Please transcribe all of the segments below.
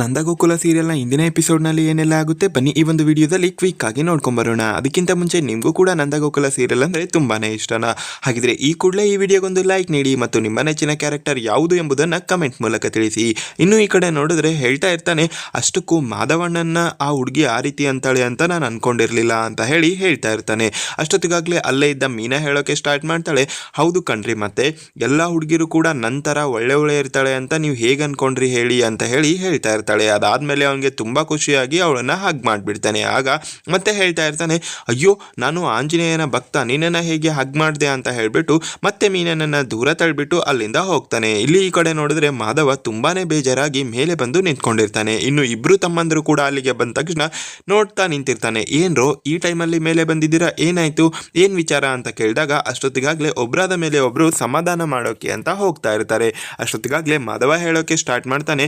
ನಂದಗೋಕುಲ ಸೀರಿಯಲ್ನ ಇಂದಿನ ಎಪಿಸೋಡ್ನಲ್ಲಿ ಏನೆಲ್ಲ ಆಗುತ್ತೆ? ಬನ್ನಿ ಈ ಒಂದು ವಿಡಿಯೋದಲ್ಲಿ ಕ್ವಿಕ್ ಆಗಿ ನೋಡ್ಕೊಂಬರೋಣ ಅದಕ್ಕಿಂತ ಮುಂಚೆ ನಿಮಗೂ ಕೂಡ ನಂದಗೋಕುಲ ಸೀರಿಯಲ್ ಅಂದರೆ ತುಂಬಾನೇ ಇಷ್ಟನಾ? ಹಾಗಿದ್ರೆ ಈ ಕೂಡಲೇ ಈ ವಿಡಿಯೋಗೊಂದು ಲೈಕ್ ನೀಡಿ ಮತ್ತು ನಿಮ್ಮ ನೆಚ್ಚಿನ ಕ್ಯಾರೆಕ್ಟರ್ ಯಾವುದು ಎಂಬುದನ್ನು ಕಮೆಂಟ್ ಮೂಲಕ ತಿಳಿಸಿ. ಇನ್ನು ಈ ಕಡೆ ನೋಡಿದ್ರೆ ಹೇಳ್ತಾ ಇರ್ತಾನೆ, ಅಷ್ಟಕ್ಕೂ ಮಾಧವಣ್ಣನ ಆ ಹುಡುಗಿ ಆ ರೀತಿ ಅಂತಾಳೆ ಅಂತ ನಾನು ಅನ್ಕೊಂಡಿರಲಿಲ್ಲ ಅಂತ ಹೇಳಿ ಹೇಳ್ತಾ ಇರ್ತಾನೆ. ಅಷ್ಟೊತ್ತಿಗಾಗಲೇ ಅಲ್ಲೇ ಇದ್ದ ಮೀನಾ ಹೇಳೋಕೆ ಸ್ಟಾರ್ಟ್ ಮಾಡ್ತಾಳೆ. ಹೌದು ಕಣ್ರಿ ಮತ್ತೆ, ಎಲ್ಲ ಹುಡುಗಿರು ಕೂಡ ನಂತರ ಒಳ್ಳೆ ಒಳ್ಳೆ ಇರ್ತಾಳೆ ಅಂತ ನೀವು ಹೇಗೆ ಅನ್ಕೊಂಡ್ರಿ ಹೇಳಿ ಅಂತ ಹೇಳಿ ಹೇಳ್ತಾ ಇರ್ತಾಳೆ ಅದಾದಮೇಲೆ ಅವನಿಗೆ ತುಂಬ ಖುಷಿಯಾಗಿ ಅವಳನ್ನು ಹಗ್ ಮಾಡಿಬಿಡ್ತಾನೆ. ಆಗ ಮತ್ತೆ ಹೇಳ್ತಾ ಇರ್ತಾನೆ, ಅಯ್ಯೋ, ನಾನು ಆಂಜನೇಯನ ಭಕ್ತ ನೀನನ್ನು ಹೇಗೆ ಹಗ್ ಮಾಡಿದೆ ಅಂತ ಹೇಳಿಬಿಟ್ಟು ಮತ್ತೆ ಮೀನನನ್ನು ದೂರ ತಳ್ಬಿಟ್ಟು ಅಲ್ಲಿಂದ ಹೋಗ್ತಾನೆ. ಇಲ್ಲಿ ಈ ಕಡೆ ನೋಡಿದ್ರೆ ಮಾಧವ ತುಂಬಾನೇ ಬೇಜಾರಾಗಿ ಮೇಲೆ ಬಂದು ನಿಂತ್ಕೊಂಡಿರ್ತಾನೆ. ಇನ್ನು ಇಬ್ಬರು ತಮ್ಮಂದರು ಕೂಡ ಅಲ್ಲಿಗೆ ಬಂದ ತಕ್ಷಣ ನೋಡ್ತಾ ನಿಂತಿರ್ತಾನೆ. ಏನ್ರೋ, ಈ ಟೈಮಲ್ಲಿ ಮೇಲೆ ಬಂದಿದ್ದೀರಾ? ಏನಾಯ್ತು? ಏನ್ ವಿಚಾರ? ಅಂತ ಕೇಳಿದಾಗ ಅಷ್ಟೊತ್ತಿಗಾಗಲೇ ಒಬ್ರಾದ ಮೇಲೆ ಒಬ್ರು ಸಮಾಧಾನ ಮಾಡೋಕೆ ಅಂತ ಹೋಗ್ತಾ ಇರ್ತಾರೆ. ಅಷ್ಟೊತ್ತಿಗಾಗಲೇ ಮಾಧವ ಹೇಳೋಕೆ ಸ್ಟಾರ್ಟ್ ಮಾಡ್ತಾನೆ.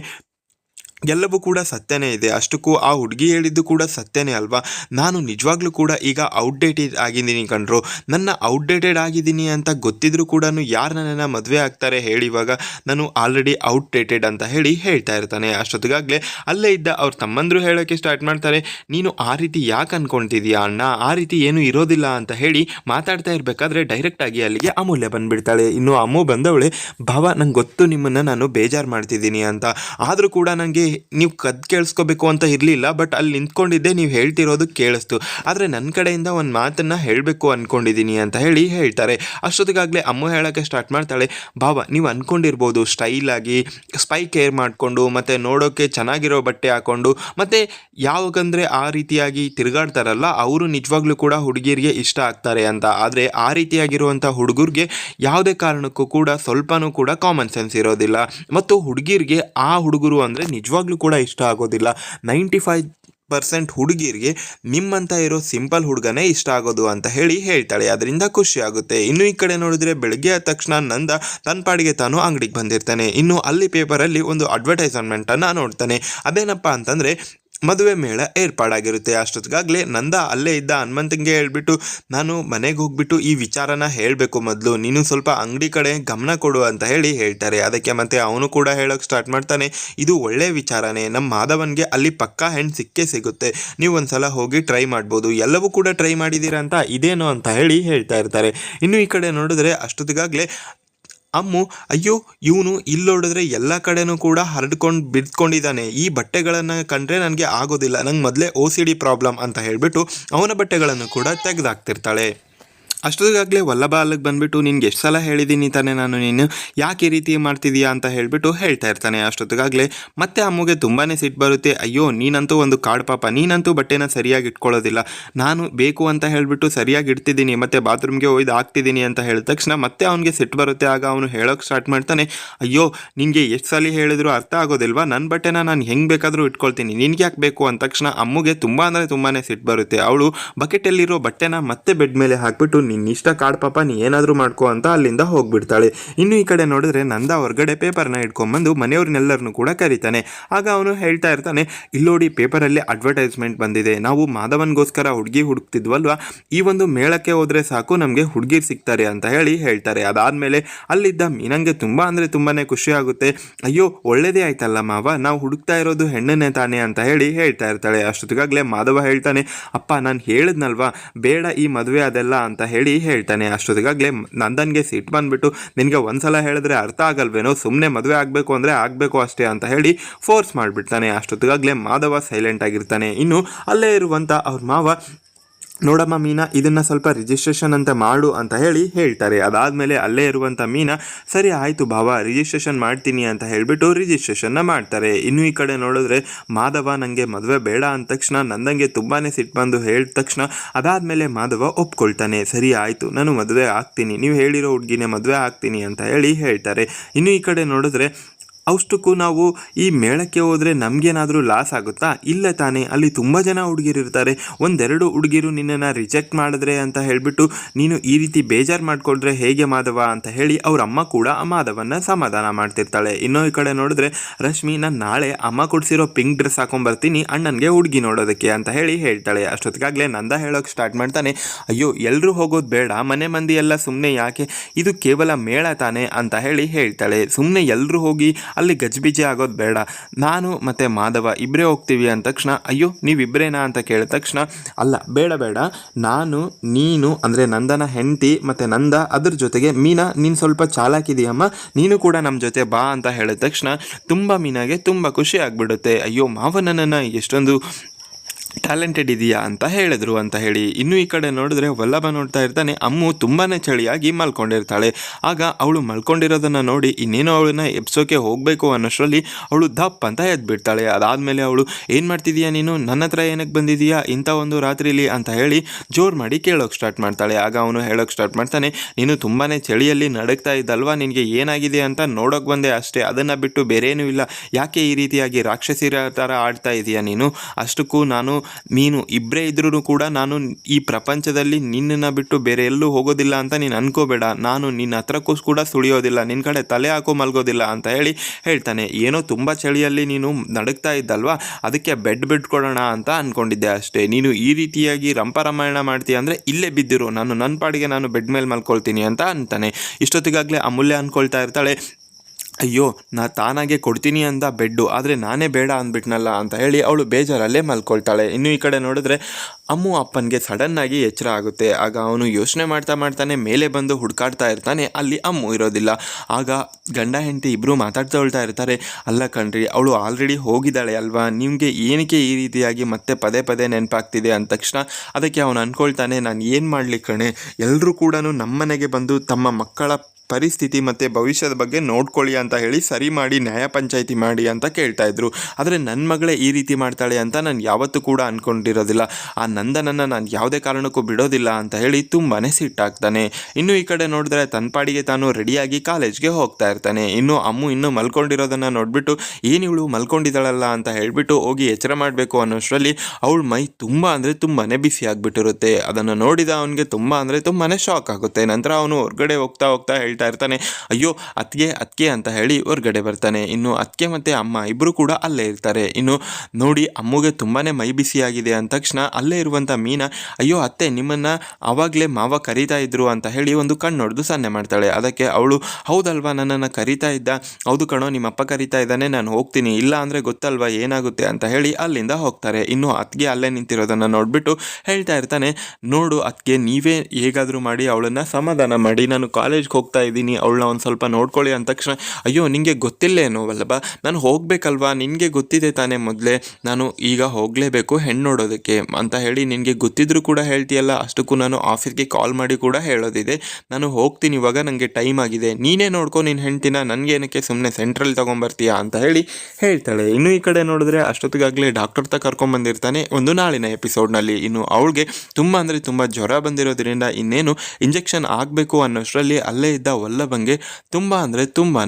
ಎಲ್ಲವೂ ಕೂಡ ಸತ್ಯನೇ ಇದೆ. ಅಷ್ಟಕ್ಕೂ ಆ ಹುಡುಗಿ ಹೇಳಿದ್ದು ಕೂಡ ಸತ್ಯನೇ ಅಲ್ವಾ? ನಾನು ನಿಜವಾಗ್ಲೂ ಕೂಡ ಈಗ ಔಟ್ಡೇಟೆಡ್ ಆಗಿದ್ದೀನಿ ಕಣ್ರು. ನನ್ನ ಔಟ್ಡೇಟೆಡ್ ಆಗಿದ್ದೀನಿ ಅಂತ ಗೊತ್ತಿದ್ರೂ ಕೂಡ ಯಾರು ನನ್ನನ್ನು ಮದುವೆ ಆಗ್ತಾರೆ ಹೇಳಿ ಇವಾಗ ನಾನು ಆಲ್ರೆಡಿ ಔಟ್ಡೇಟೆಡ್ ಅಂತ ಹೇಳಿ ಹೇಳ್ತಾ ಇರ್ತಾನೆ. ಅಷ್ಟೊತ್ತಿಗಾಗಲೇ ಅಲ್ಲೇ ಇದ್ದ ಅವ್ರ ತಮ್ಮಂದರು ಹೇಳೋಕ್ಕೆ ಸ್ಟಾರ್ಟ್ ಮಾಡ್ತಾರೆ. ನೀನು ಆ ರೀತಿ ಯಾಕೆ ಅಂದ್ಕೊಳ್ತಿದ್ದೀಯಾ ಅಣ್ಣ? ಆ ರೀತಿ ಏನು ಇರೋದಿಲ್ಲ ಅಂತ ಹೇಳಿ ಮಾತಾಡ್ತಾ ಇರಬೇಕಾದ್ರೆ ಡೈರೆಕ್ಟಾಗಿ ಅಲ್ಲಿಗೆ ಅಮೂಲ್ಯ ಬಂದುಬಿಡ್ತಾಳೆ. ಇನ್ನು ಅಮ್ಮು ಬಂದವಳೆ, ಭಾವ ನಂಗೆ ಗೊತ್ತು ನಿಮ್ಮನ್ನು ನಾನು ಬೇಜಾರು ಮಾಡ್ತಿದ್ದೀನಿ ಅಂತ. ಆದರೂ ಕೂಡ ನನಗೆ ನೀವು ಕದ್ ಕೇಳಿಸ್ಕೋಬೇಕು ಅಂತ ಇರಲಿಲ್ಲ ಬಟ್ ಅಲ್ಲಿ ನಿಂತ್ಕೊಂಡಿದ್ದೆ, ನೀವು ಹೇಳ್ತಿರೋದು ಕೇಳಿಸ್ತು. ಆದರೆ ನನ್ನ ಕಡೆಯಿಂದ ಒಂದು ಮಾತನ್ನು ಹೇಳಬೇಕು ಅಂದ್ಕೊಂಡಿದ್ದೀನಿ ಅಂತ ಹೇಳಿ ಹೇಳ್ತಾರೆ. ಅಷ್ಟೊತ್ತಿಗಾಗಲೇ ಅಮ್ಮ ಹೇಳೋಕ್ಕೆ ಸ್ಟಾರ್ಟ್ ಮಾಡ್ತಾಳೆ ಬಾಬಾ ನೀವು ಅಂದ್ಕೊಂಡಿರ್ಬೋದು ಸ್ಟೈಲಾಗಿ ಸ್ಪೈ ಕೇರ್ ಮಾಡಿಕೊಂಡು, ಮತ್ತು ನೋಡೋಕ್ಕೆ ಚೆನ್ನಾಗಿರೋ ಬಟ್ಟೆ ಹಾಕ್ಕೊಂಡು ಮತ್ತು ಯಾವಾಗಂದರೆ ಆ ರೀತಿಯಾಗಿ ತಿರುಗಾಡ್ತಾರಲ್ಲ, ಅವರು ನಿಜವಾಗ್ಲೂ ಕೂಡ ಹುಡುಗಿಯರಿಗೆ ಇಷ್ಟ ಆಗ್ತಾರೆ ಅಂತ. ಆದರೆ ಆ ರೀತಿಯಾಗಿರುವಂಥ ಹುಡುಗರಿಗೆ ಯಾವುದೇ ಕಾರಣಕ್ಕೂ ಕೂಡ ಸ್ವಲ್ಪನೂ ಕೂಡ ಕಾಮನ್ ಸೆನ್ಸ್ ಇರೋದಿಲ್ಲ. ಮತ್ತು ಹುಡುಗಿರಿಗೆ ಆ ಹುಡುಗರು ಅಂದರೆ ನಿಜವಾಗ್ಲೂ ಕೂಡ ಇಷ್ಟ ಆಗೋದಿಲ್ಲ. ನೈಂಟಿ ಫೈವ್ ಪರ್ಸೆಂಟ್ ಹುಡುಗಿರಿಗೆ ನಿಮ್ಮಂತ ಇರೋ ಸಿಂಪಲ್ ಹುಡುಗನೇ ಇಷ್ಟ ಆಗೋದು ಅಂತ ಹೇಳಿ ಹೇಳ್ತಾಳೆ. ಅದರಿಂದ ಖುಷಿ ಆಗುತ್ತೆ. ಇನ್ನು ಈ ಕಡೆ ನೋಡಿದ್ರೆ ಬೆಳಗ್ಗೆ ಆದ ತಕ್ಷಣ ನಂದ ತನ್ನ ಪಾಡಿಗೆ ತಾನು ಅಂಗಡಿಗೆ ಬಂದಿರ್ತಾನೆ. ಇನ್ನು ಅಲ್ಲಿ ಪೇಪರಲ್ಲಿ ಒಂದು ಅಡ್ವರ್ಟೈಸ್ಮೆಂಟನ್ನು ನೋಡ್ತಾನೆ. ಅದೇನಪ್ಪ ಅಂತಂದರೆ ಮದುವೆ ಮೇಳ ಏರ್ಪಾಡಾಗಿರುತ್ತೆ. ಅಷ್ಟೊತ್ತಿಗಾಗಲೇ ನಂದ ಅಲ್ಲೇ ಇದ್ದ ಹನುಮಂತಂಗೆ ಹೇಳ್ಬಿಟ್ಟು, ನಾನು ಮನೆಗೆ ಹೋಗ್ಬಿಟ್ಟು ಈ ವಿಚಾರನ ಹೇಳಬೇಕು ಮೊದಲು. ನೀನು ಸ್ವಲ್ಪ ಅಂಗಡಿ ಕಡೆ ಗಮನ ಕೊಡು ಅಂತ ಹೇಳಿ ಹೇಳ್ತಾರೆ. ಅದಕ್ಕೆ ಮತ್ತೆ ಅವನು ಕೂಡ ಹೇಳೋಕೆ ಸ್ಟಾರ್ಟ್ ಮಾಡ್ತಾನೆ. ಇದು ಒಳ್ಳೆಯ ವಿಚಾರನೇ. ನಮ್ಮ ಮಾಧವನ್ಗೆ ಅಲ್ಲಿ ಪಕ್ಕಾ ಹೆಣ್ಣು ಸಿಕ್ಕೇ ಸಿಗುತ್ತೆ. ನೀವು ಒಂದು ಸಲ ಹೋಗಿ ಟ್ರೈ ಮಾಡ್ಬೋದು. ಎಲ್ಲವೂ ಕೂಡ ಟ್ರೈ ಮಾಡಿದ್ದೀರಾ ಅಂತ ಇದೇನೋ ಅಂತ ಹೇಳಿ ಹೇಳ್ತಾ ಇರ್ತಾರೆ. ಇನ್ನು ಈ ಕಡೆ ನೋಡಿದ್ರೆ ಅಷ್ಟೊತ್ತಿಗಾಗಲೇ ಅಮ್ಮು, ಅಯ್ಯೋ, ಇವನು ಇಲ್ಲೋಡಿದ್ರೆ ಎಲ್ಲ ಕಡೆನೂ ಕೂಡ ಹರಡ್ಕೊಂಡು ಬಿಡ್ಕೊಂಡಿದ್ದಾನೆ ಈ ಬಟ್ಟೆಗಳನ್ನು ಕಂಡ್ರೆ ನನಗೆ ಆಗೋದಿಲ್ಲ. ನಂಗೆ ಮೊದಲೇ ಓ ಸಿ ಡಿ ಪ್ರಾಬ್ಲಮ್ ಅಂತ ಹೇಳಿಬಿಟ್ಟು ಅವನ ಬಟ್ಟೆಗಳನ್ನು ಕೂಡ ತೆಗೆದಾಕ್ತಿರ್ತಾಳೆ. ಅಷ್ಟೊತ್ತಿಗಾಗಲೇ ವಲ್ಲಭ ಅಲ್ಲಿಗೆ ಬಂದುಬಿಟ್ಟು ನಿನ್ಗೆ ಎಷ್ಟು ಸಲ ಹೇಳಿದ್ದೀನಿ ತಾನೇ ನಾನು ನೀನು? ಯಾಕೆ ಈ ರೀತಿ ಮಾಡ್ತಿದೀಯಾ ಅಂತ ಹೇಳಿಬಿಟ್ಟು ಹೇಳ್ತಾ ಇರ್ತಾನೆ ಅಷ್ಟೊತ್ತಿಗಾಗಲೇ. ಮತ್ತೆ ಅಮ್ಮಗೆ ತುಂಬಾ ಸಿಟ್ಟು ಬರುತ್ತೆ. ಅಯ್ಯೋ, ನೀನಂತೂ ಒಂದು ಕಾಡು ಪಾಪ. ನೀನಂತೂ ಬಟ್ಟೆನ ಸರಿಯಾಗಿ ಇಟ್ಕೊಳ್ಳೋದಿಲ್ಲ. ನಾನು ಬೇಕು ಅಂತ ಹೇಳಿಬಿಟ್ಟು ಸರಿಯಾಗಿ ಇಡ್ತಿದ್ದೀನಿ. ಮತ್ತೆ ಬಾತ್ರೂಮ್ಗೆ ಒಯ್ದು ಹಾಕ್ತಿದ್ದೀನಿ ಅಂತ ಹೇಳಿದ ತಕ್ಷಣ ಮತ್ತೆ ಅವನಿಗೆ ಸಿಟ್ಟು ಬರುತ್ತೆ. ಆಗ ಅವನು ಹೇಳೋಕೆ ಸ್ಟಾರ್ಟ್ ಮಾಡ್ತಾನೆ, ಅಯ್ಯೋ, ನಿನಗೆ ಎಷ್ಟು ಸಲ ಹೇಳಿದ್ರು ಅರ್ಥ ಆಗೋದಿಲ್ವಾ? ನನ್ನ ಬಟ್ಟೆನ ನಾನು ಹೆಂಗೆ ಬೇಕಾದರೂ ಇಟ್ಕೊಳ್ತೀನಿ. ನಿನಗೆ ಯಾಕೆ ಬೇಕು? ಅಂದ ತಕ್ಷಣ ಅಮ್ಮಗೆ ತುಂಬ ಅಂದರೆ ತುಂಬಾ ಸಿಟ್ಟು ಬರುತ್ತೆ. ಅವಳು ಬಕೆಟಲ್ಲಿರೋ ಬಟ್ಟೆನ ಮತ್ತೆ ಬೆಡ್ ಮೇಲೆ ಹಾಕ್ಬಿಟ್ಟು ನಿನ್ನ ಇಷ್ಟ ಕಾಡ್ ಪಾಪ, ನೀ ಏನಾದರೂ ಮಾಡ್ಕೋ ಅಂತ ಅಲ್ಲಿಂದ ಹೋಗ್ಬಿಡ್ತಾಳೆ. ಇನ್ನು ಈ ಕಡೆ ನೋಡಿದ್ರೆ ನಂದ ಹೊರಗಡೆ ಪೇಪರ್ನ ಇಟ್ಕೊಂಡ್ಬಂದು ಮನೆಯವ್ರನ್ನೆಲ್ಲರನ್ನು ಕೂಡ ಕರೀತಾನೆ. ಆಗ ಅವನು ಹೇಳ್ತಾ ಇರ್ತಾನೆ, ಇಲ್ಲೋಡಿ ಪೇಪರಲ್ಲಿ ಅಡ್ವರ್ಟೈಸ್ಮೆಂಟ್ ಬಂದಿದೆ. ನಾವು ಮಾಧವನ್ಗೋಸ್ಕರ ಹುಡುಗಿ ಹುಡುಕ್ತಿದ್ವಲ್ವಾ? ಈ ಒಂದು ಮೇಳಕ್ಕೆ ಹೋದ್ರೆ ಸಾಕು, ನಮಗೆ ಹುಡುಗಿರು ಸಿಗ್ತಾರೆ ಅಂತ ಹೇಳಿ ಹೇಳ್ತಾರೆ. ಅದಾದಮೇಲೆ ಅಲ್ಲಿದ್ದ ಮೀನಂಗೆ ತುಂಬ ಅಂದರೆ ತುಂಬಾ ಖುಷಿ ಆಗುತ್ತೆ. ಅಯ್ಯೋ, ಒಳ್ಳೇದೇ ಆಯ್ತಲ್ಲ ಮಾವ, ನಾವು ಹುಡುಕ್ತಾ ಇರೋದು ಹೆಣ್ಣನ್ನೇ ತಾನೇ ಅಂತ ಹೇಳಿ ಹೇಳ್ತಾ ಇರ್ತಾಳೆ. ಅಷ್ಟೊತ್ತಿಗಾಗಲೇ ಮಾಧವ ಹೇಳ್ತಾನೆ, ಅಪ್ಪ, ನಾನು ಹೇಳಿದ್ನಲ್ವಾ? ಬೇಡ ಈ ಮದುವೆ ಅದೆಲ್ಲ ಅಂತ ಹೇಳ್ತಾನೆ ಅಷ್ಟೊತ್ತಿಗಾಗಲೇ ನಂದನ್ಗೆ ಸಿಟ್ಟು ಬಂದ್ಬಿಟ್ಟು, ನಿನಗೆ ಒಂದ್ಸಲ ಹೇಳಿದ್ರೆ ಅರ್ಥ ಆಗಲ್ವೇನೋ ಸುಮ್ಮನೆ ಮದುವೆ ಆಗಬೇಕು ಅಂದರೆ ಆಗಬೇಕು ಅಷ್ಟೇ ಅಂತ ಹೇಳಿ ಫೋರ್ಸ್ ಮಾಡಿಬಿಡ್ತಾನೆ. ಅಷ್ಟೊತ್ತಿಗಾಗಲೇ ಮಾಧವ ಸೈಲೆಂಟ್ ಆಗಿರ್ತಾನೆ. ಇನ್ನು ಅಲ್ಲೇ ಇರುವಂಥ ಅವ್ರ ಮಾವ ನೋಡಮ್ಮ ಮೀನಾ, ಇದನ್ನು ಸ್ವಲ್ಪ ರಿಜಿಸ್ಟ್ರೇಷನ್ ಅಂತ ಮಾಡು ಅಂತ ಹೇಳಿ ಹೇಳ್ತಾರೆ. ಅದಾದಮೇಲೆ ಅಲ್ಲೇ ಇರುವಂಥ ಮೀನಾ, ಸರಿ ಆಯಿತು ಭಾವ ರಿಜಿಸ್ಟ್ರೇಷನ್ ಮಾಡ್ತೀನಿ ಅಂತ ಹೇಳಿಬಿಟ್ಟು ರಿಜಿಸ್ಟ್ರೇಷನ್ನ ಮಾಡ್ತಾರೆ. ಇನ್ನು ಈ ಕಡೆ ನೋಡಿದ್ರೆ ಮಾಧವ ನನಗೆ ಮದುವೆ ಬೇಡ ಅಂದ ತಕ್ಷಣ ನಂದಂಗೆ ತುಂಬಾ ಸಿಟ್ಟು ಬಂದು ಹೇಳಿದ ತಕ್ಷಣ ಅದಾದಮೇಲೆ ಮಾಧವ ಒಪ್ಕೊಳ್ತಾನೆ. ಸರಿ ಆಯಿತು, ನಾನು ಮದುವೆ ಆಗ್ತೀನಿ. ನೀವು ಹೇಳಿರೋ ಹುಡುಗಿನೇ ಮದುವೆ ಆಗ್ತೀನಿ ಅಂತ ಹೇಳಿ ಹೇಳ್ತಾರೆ. ಇನ್ನು ಈ ಕಡೆ ನೋಡಿದ್ರೆ ಅಷ್ಟಕ್ಕೂ ನಾವು ಈ ಮೇಳಕ್ಕೆ ಹೋದರೆ ನಮಗೇನಾದರೂ ಲಾಸ್ ಆಗುತ್ತಾ? ಇಲ್ಲ ತಾನೇ. ಅಲ್ಲಿ ತುಂಬ ಜನ ಹುಡುಗಿರು ಇರ್ತಾರೆ. ಒಂದೆರಡು ಹುಡುಗಿರು ನಿನ್ನನ್ನು ರಿಜೆಕ್ಟ್ ಮಾಡಿದ್ರೆ ಅಂತ ಹೇಳಿಬಿಟ್ಟು ನೀನು ಈ ರೀತಿ ಬೇಜಾರು ಮಾಡಿಕೊಂಡ್ರೆ ಹೇಗೆ ಮಾಧವ ಅಂತ ಹೇಳಿ ಅವ್ರ ಅಮ್ಮ ಕೂಡ ಆ ಮಾಧವನ್ನ ಸಮಾಧಾನ ಮಾಡ್ತಿರ್ತಾಳೆ. ಇನ್ನೂ ಈ ಕಡೆ ನೋಡಿದ್ರೆ ರಶ್ಮಿ, ನಾನು ನಾಳೆ ಅಮ್ಮ ಕೊಡಿಸಿರೋ ಪಿಂಕ್ ಡ್ರೆಸ್ ಹಾಕೊಂಡ್ಬರ್ತೀನಿ ಅಣ್ಣನಿಗೆ ಹುಡುಗಿ ನೋಡೋದಕ್ಕೆ ಅಂತ ಹೇಳಿ ಹೇಳ್ತಾಳೆ. ಅಷ್ಟೊತ್ತಿಗಾಗಲೇ ನಂದ ಹೇಳೋಕೆ ಸ್ಟಾರ್ಟ್ ಮಾಡ್ತಾನೆ. ಅಯ್ಯೋ ಎಲ್ಲರೂ ಹೋಗೋದು ಬೇಡ. ಮನೆ ಮಂದಿ ಎಲ್ಲ ಸುಮ್ಮನೆ ಯಾಕೆ? ಇದು ಕೇವಲ ಮೇಳ ತಾನೆ ಅಂತ ಹೇಳಿ ಹೇಳ್ತಾಳೆ. ಸುಮ್ಮನೆ ಎಲ್ಲರೂ ಹೋಗಿ ಅಲ್ಲಿ ಗಜ್ಬಿಜಿ ಆಗೋದು ಬೇಡ. ನಾನು ಮತ್ತು ಮಾಧವ ಇಬ್ಬರೇ ಹೋಗ್ತೀವಿ ಅಂದ ತಕ್ಷಣ, ಅಯ್ಯೋ ನೀವಿಬ್ಬರೇನಾ ಅಂತ ಕೇಳಿದ ತಕ್ಷಣ, ಅಲ್ಲ, ಬೇಡ ಬೇಡ. ನಾನು, ನೀನು, ಅಂದರೆ ನಂದನ ಹೆಂಡತಿ ಮತ್ತು ನಂದ ಅದ್ರ ಜೊತೆಗೆ ಮೀನಾ, ನೀನು ಸ್ವಲ್ಪ ಚಾಲಾಕಿದೆಯಮ್ಮ, ನೀನು ಕೂಡ ನಮ್ಮ ಜೊತೆ ಬಾ ಅಂತ ಹೇಳಿದ ತಕ್ಷಣ, ತುಂಬ ಮೀನಾಗೆ ತುಂಬ ಖುಷಿ ಆಗಿಬಿಡುತ್ತೆ. ಅಯ್ಯೋ ಮಾವನನ್ನು ಎಷ್ಟೊಂದು ಟ್ಯಾಲೆಂಟೆಡ್ ಇದೆಯಾ ಅಂತ ಹೇಳಿದ್ರು ಅಂತ ಹೇಳಿ. ಇನ್ನು ಈ ಕಡೆ ನೋಡಿದ್ರೆ ವಲ್ಲಭ ನೋಡ್ತಾ ಇರ್ತಾನೆ. ಅಮ್ಮು ತುಂಬಾ ಚಳಿಯಾಗಿ ಮಲ್ಕೊಂಡಿರ್ತಾಳೆ. ಆಗ ಅವಳು ಮಲ್ಕೊಂಡಿರೋದನ್ನು ನೋಡಿ ಇನ್ನೇನೋ ಅವಳನ್ನ ಎಬ್ಸೋಕೆ ಹೋಗಬೇಕು ಅನ್ನೋಷ್ಟರಲ್ಲಿ ಅವಳು ದಪ್ಪ ಅಂತ ಎದ್ಬಿಡ್ತಾಳೆ. ಅದಾದಮೇಲೆ ಅವಳು, ಏನು ಮಾಡ್ತಿದೀಯಾ ನೀನು? ನನ್ನ ಹತ್ರ ಏನಕ್ಕೆ ಬಂದಿದೀಯಾ? ಇಂಥ ಒಂದು ರಾತ್ರಿಲಿ? ಅಂತ ಹೇಳಿ ಜೋರು ಮಾಡಿ ಕೇಳೋಕೆ ಸ್ಟಾರ್ಟ್ ಮಾಡ್ತಾಳೆ. ಆಗ ಅವನು ಹೇಳೋಕೆ ಸ್ಟಾರ್ಟ್ ಮಾಡ್ತಾನೆ, ನೀನು ತುಂಬಾ ಚಳಿಯಲ್ಲಿ ನಡಕ್ತಾ ಇದ್ದಲ್ವಾ? ನಿನಗೆ ಏನಾಗಿದೆ ಅಂತ ನೋಡೋಕೆ ಬಂದೆ ಅಷ್ಟೇ. ಅದನ್ನು ಬಿಟ್ಟು ಬೇರೇನೂ ಇಲ್ಲ. ಯಾಕೆ ಈ ರೀತಿಯಾಗಿ ರಾಕ್ಷಸಿರ ಥರ ಆಡ್ತಾ ಇದೀಯಾ ನೀನು? ಅಷ್ಟಕ್ಕೂ ನಾನು ನೀನು ಇಬ್ಬರೇ ಇದ್ರೂ ಕೂಡ ನಾನು ಈ ಪ್ರಪಂಚದಲ್ಲಿ ನಿನ್ನನ್ನು ಬಿಟ್ಟು ಬೇರೆ ಎಲ್ಲೂ ಹೋಗೋದಿಲ್ಲ ಅಂತ ನೀನು ಅನ್ಕೋಬೇಡ. ನಾನು ನಿನ್ನ ಹತ್ರಕ್ಕೂ ಕೂಡ ಸುಳಿಯೋದಿಲ್ಲ. ನಿನ್ನ ಕಡೆ ತಲೆ ಹಾಕೋ ಮಲ್ಗೋದಿಲ್ಲ ಅಂತ ಹೇಳಿ ಹೇಳ್ತಾನೆ. ಏನೋ ತುಂಬ ಚಳಿಯಲ್ಲಿ ನೀನು ನಡುಗ್ತಾ ಇದ್ದಲ್ವಾ? ಅದಕ್ಕೆ ಬೆಡ್ ಬಿಟ್ಕೊಡೋಣ ಅಂತ ಅಂದ್ಕೊಂಡಿದ್ದೆ ಅಷ್ಟೇ. ನೀನು ಈ ರೀತಿಯಾಗಿ ರಂಪರಾಮಾಯಣ ಮಾಡ್ತೀಯ ಅಂದರೆ ಇಲ್ಲೇ ಬಿದ್ದಿರು. ನಾನು ನನ್ನ ಪಾಡಿಗೆ ನಾನು ಬೆಡ್ ಮೇಲೆ ಮಲ್ಕೊಳ್ತೀನಿ ಅಂತ ಅಂತಾನೆ. ಇಷ್ಟೊತ್ತಿಗಾಗಲೇ ಅಮೂಲ್ಯ ಅಂದ್ಕೊಳ್ತಾ ಇರ್ತಾಳೆ. ಅಯ್ಯೋ, ನಾ ತಾನಾಗೆ ಕೊಡ್ತೀನಿ ಅಂದ ಬೆಡ್ಡು, ಆದರೆ ನಾನೇ ಬೇಡ ಅಂದ್ಬಿಟ್ನಲ್ಲ ಅಂತ ಹೇಳಿ ಅವಳು ಬೇಜಾರಲ್ಲೇ ಮಲ್ಕೊಳ್ತಾಳೆ. ಇನ್ನು ಈ ಕಡೆ ನೋಡಿದ್ರೆ ಅಮ್ಮು ಅಪ್ಪನಿಗೆ ಸಡನ್ನಾಗಿ ಎಚ್ಚರ ಆಗುತ್ತೆ. ಆಗ ಅವನು ಯೋಚನೆ ಮಾಡ್ತಾ ಮಾಡ್ತಾನೆ ಮೇಲೆ ಬಂದು ಹುಡ್ಕಾಡ್ತಾ ಇರ್ತಾನೆ, ಅಲ್ಲಿ ಅಮ್ಮು ಇರೋದಿಲ್ಲ. ಆಗ ಗಂಡ ಹೆಂಡತಿ ಇಬ್ಬರು ಮಾತಾಡ್ತಾ ಇರ್ತಾರೆ, ಅಲ್ಲ ಕಣ್ರಿ, ಅವಳು ಆಲ್ರೆಡಿ ಹೋಗಿದ್ದಾಳೆ ಅಲ್ವಾ? ನಿಮಗೆ ಏನಕ್ಕೆ ಈ ರೀತಿಯಾಗಿ ಮತ್ತೆ ಪದೇ ಪದೇ ನೆನಪಾಗ್ತಿದೆ? ಅಂದ ತಕ್ಷಣ ಅದಕ್ಕೆ ಅವನು ಅಂದ್ಕೊಳ್ತಾನೆ, ನಾನು ಏನು ಮಾಡಲಿ ಕಣೆ? ಎಲ್ಲರೂ ಕೂಡ ನಮ್ಮನೆಗೆ ಬಂದು ತಮ್ಮ ಮಕ್ಕಳ ಪರಿಸ್ಥಿತಿ ಮತ್ತು ಭವಿಷ್ಯದ ಬಗ್ಗೆ ನೋಡ್ಕೊಳ್ಳಿ ಅಂತ ಹೇಳಿ ಸರಿ ಮಾಡಿ ನ್ಯಾಯ ಪಂಚಾಯಿತಿ ಮಾಡಿ ಅಂತ ಕೇಳ್ತಾ ಇದ್ರು. ಆದರೆ ನನ್ನ ಮಗಳೇ ಈ ರೀತಿ ಮಾಡ್ತಾಳೆ ಅಂತ ನಾನು ಯಾವತ್ತೂ ಕೂಡ ಅಂದ್ಕೊಂಡಿರೋದಿಲ್ಲ ಆ ನಂದನನ್ನು ನಾನು ಯಾವುದೇ ಕಾರಣಕ್ಕೂ ಬಿಡೋದಿಲ್ಲ ಅಂತ ಹೇಳಿ ತುಂಬಾ ಸಿಟ್ಟಾಗ್ತಾನೆ ಇನ್ನು ಈ ಕಡೆ ನೋಡಿದ್ರೆ ತನ್ನ ಪಾಡಿಗೆ ತಾನು ರೆಡಿಯಾಗಿ ಕಾಲೇಜ್ಗೆ ಹೋಗ್ತಾ ಇರ್ತಾನೆ. ಇನ್ನು ಅಮ್ಮು ಇನ್ನೂ ಮಲ್ಕೊಂಡಿರೋದನ್ನು ನೋಡಿಬಿಟ್ಟು ಇವಳು ಮಲ್ಕೊಂಡಿದ್ದಾಳಲ್ಲ ಅಂತ ಹೇಳಿಬಿಟ್ಟು ಹೋಗಿ ಎಚ್ಚರ ಮಾಡಬೇಕು ಅನ್ನೋಷ್ಟರಲ್ಲಿ ಅವಳ ಮೈ ತುಂಬ ಅಂದರೆ ತುಂಬಾ ಬಿಸಿ ಆಗಿಬಿಟ್ಟಿರುತ್ತೆ. ಅದನ್ನು ನೋಡಿದ ಅವನಿಗೆ ತುಂಬ ಅಂದರೆ ತುಂಬಾ ಶಾಕ್ ಆಗುತ್ತೆ. ನಂತರ ಅವನು ಹೊರಗಡೆ ಹೋಗ್ತಾ ಹೋಗ್ತಾ ಹೇಳ್ತಾ ಇರ್ತಾನೆ, ಅಯ್ಯೋ, ಅತ್ತಿಗೆ ಅತ್ತಿಗೆ ಅಂತ ಹೇಳಿ ಹೊರಗಡೆ ಬರ್ತಾನೆ. ಇನ್ನು ಅತ್ತಿಗೆ ಮತ್ತು ಅಮ್ಮ ಇಬ್ಬರು ಕೂಡ ಅಲ್ಲೇ ಇರ್ತಾರೆ. ಇನ್ನು ನೋಡಿ, ಅಮ್ಮಗೆ ತುಂಬಾ ಮೈ ಬಿಸಿಯಾಗಿದೆ ಅಂದ ತಕ್ಷಣ ಅಲ್ಲೇ ಇರುವಂಥ ಮೀನಾ, ಅಯ್ಯೋ, ಅತ್ತೆ, ನಿಮ್ಮನ್ನು ಆವಾಗಲೇ ಮಾವ ಕರೀತಾ ಇದ್ರು ಅಂತ ಹೇಳಿ ಒಂದು ಕಣ್ಣು ಹೊಡೆದು ಸನ್ನೆ ಮಾಡ್ತಾಳೆ. ಅದಕ್ಕೆ ಅವಳು, ಹೌದಲ್ವಾ, ನನ್ನನ್ನು ಕರೀತಾ ಇದ್ದ? ಹೌದು ಕಣೋ ನಿಮ್ಮ ಅಪ್ಪ ಕರೀತಾ ಇದ್ದಾನೆ, ನಾನು ಹೋಗ್ತೀನಿ. ಇಲ್ಲ ಅಂದರೆ ಗೊತ್ತಲ್ವಾ ಏನಾಗುತ್ತೆ? ಅಂತ ಹೇಳಿ ಅಲ್ಲಿಂದ ಹೋಗ್ತಾರೆ. ಇನ್ನು ಅತ್ತಿಗೆ ಅಲ್ಲೇ ನಿಂತಿರೋದನ್ನು ನೋಡಿಬಿಟ್ಟು ಹೇಳ್ತಾ ಇರ್ತಾನೆ, ನೋಡು ಅದಕ್ಕೆ ನೀವೇ ಹೇಗಾದರೂ ಮಾಡಿ ಅವಳನ್ನು ಸಮಾಧಾನ ಮಾಡಿ. ನಾನು ಕಾಲೇಜ್ಗೆ ಹೋಗ್ತಾ ಇದ್ದೀನಿ, ಅವಳನ್ನ ಒಂದು ಸ್ವಲ್ಪ ನೋಡ್ಕೊಳ್ಳಿ ಅಂದ ತಕ್ಷಣ, ಅಯ್ಯೋ ನಿನಗೆ ಗೊತ್ತಿಲ್ಲೇನೋ ವಲ್ಲಭ, ನಾನು ಹೋಗಬೇಕಲ್ವಾ? ನಿನಗೆ ಗೊತ್ತಿದೆ ತಾನೇ ಮೊದಲೇ, ನಾನು ಈಗ ಹೋಗಲೇಬೇಕು ಹೆಣ್ಣು ನೋಡೋದಕ್ಕೆ. ಅಂತ ಹೇಳಿ ನಿನಗೆ ಗೊತ್ತಿದ್ರು ಕೂಡ ಹೇಳ್ತೀಯಲ್ಲ, ಅಷ್ಟಕ್ಕೂ ನಾನು ಆಫೀಸ್ಗೆ ಕಾಲ್ ಮಾಡಿ ಕೂಡ ಹೇಳೋದಿದೆ. ನಾನು ಹೋಗ್ತೀನಿ, ಇವಾಗ ನನಗೆ ಟೈಮ್ ಆಗಿದೆ. ನೀನೇ ನೋಡ್ಕೊ ನಿನ್ನ ಹೆಂಡ್ತಿನ, ನನಗೇನಕ್ಕೆ ಸುಮ್ಮನೆ ಸೆಂಟ್ರಲ್ ತೊಗೊಂಬರ್ತೀಯಾ ಅಂತ ಹೇಳಿ ಹೇಳ್ತಾಳೆ. ಇನ್ನು ಈ ಕಡೆ ನೋಡಿದ್ರೆ ಅಷ್ಟೊತ್ತಿಗಾಗಲೇ ಡಾಕ್ಟರ್ ತ ಕರ್ಕೊಂಡ್ಬಂದಿರ್ತಾನೆ ಒಂದು ನಾಳಿನ ಎಪಿಸೋಡ್ನಲ್ಲಿ ಇನ್ನು ಅವಳಿಗೆ ತುಂಬ ಅಂದರೆ ತುಂಬ ಜ್ವರ ಬಂದಿರೋದ್ರಿಂದ ಇನ್ನೇನು ಇಂಜೆಕ್ಷನ್ ಆಗಬೇಕು ಅನ್ನೋಷ್ಟರಲ್ಲಿ ಅಲ್ಲೇ ಇದ್ದ ವಲ್ಲಭಂಗೆ ತುಂಬ ಅಂದರೆ ತುಂಬಾ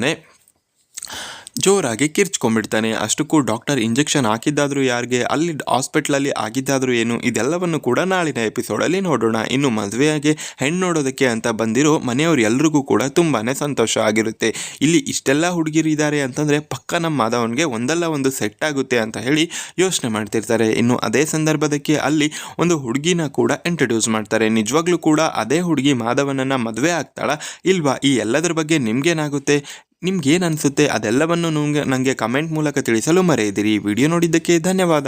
ಜೋರಾಗಿ ಕಿರ್ಚ್ಕೊಂಡ್ಬಿಡ್ತಾನೆ. ಅಷ್ಟಕ್ಕೂ ಡಾಕ್ಟರ್ ಇಂಜೆಕ್ಷನ್ ಹಾಕಿದ್ದಾದರೂ ಯಾರಿಗೆ, ಅಲ್ಲಿ ಹಾಸ್ಪಿಟ್ಲಲ್ಲಿ ಆಗಿದ್ದಾದ್ರೂ ಏನು, ಇದೆಲ್ಲವನ್ನು ಕೂಡ ನಾಳಿನ ಎಪಿಸೋಡಲ್ಲಿ ನೋಡೋಣ. ಇನ್ನು ಮದುವೆಯಾಗಿ ಹೆಣ್ಣು ನೋಡೋದಕ್ಕೆ ಅಂತ ಬಂದಿರೋ ಮನೆಯವ್ರು ಎಲ್ರಿಗೂ ಕೂಡ ತುಂಬಾ ಸಂತೋಷ ಆಗಿರುತ್ತೆ. ಇಲ್ಲಿ ಇಷ್ಟೆಲ್ಲ ಹುಡುಗಿರು ಇದ್ದಾರೆ ಅಂತಂದರೆ ಪಕ್ಕ ನಮ್ಮ ಮಾಧವನ್ಗೆ ಒಂದಲ್ಲ ಒಂದು ಸೆಟ್ ಆಗುತ್ತೆ ಅಂತ ಹೇಳಿ ಯೋಚನೆ ಮಾಡ್ತಿರ್ತಾರೆ. ಇನ್ನು ಅದೇ ಸಂದರ್ಭದಕ್ಕೆ ಅಲ್ಲಿ ಒಂದು ಹುಡುಗಿನ ಕೂಡ ಇಂಟ್ರಡ್ಯೂಸ್ ಮಾಡ್ತಾರೆ. ನಿಜವಾಗ್ಲೂ ಕೂಡ ಅದೇ ಹುಡುಗಿ ಮಾಧವನನ್ನು ಮದುವೆ ಆಗ್ತಾಳ ಇಲ್ವಾ? ಈ ಎಲ್ಲದರ ಬಗ್ಗೆ ನಿಮ್ಗೇನಾಗುತ್ತೆ? ನಿಮ್ಗೇನು ಅನಿಸುತ್ತೆ ಅದೆಲ್ಲವನ್ನು ನಿಮಗೆ ನನಗೆ ಕಮೆಂಟ್ ಮೂಲಕ ತಿಳಿಸಲು ಮರೆಯದಿರಿ. ವಿಡಿಯೋ ನೋಡಿದ್ದಕ್ಕೆ ಧನ್ಯವಾದ.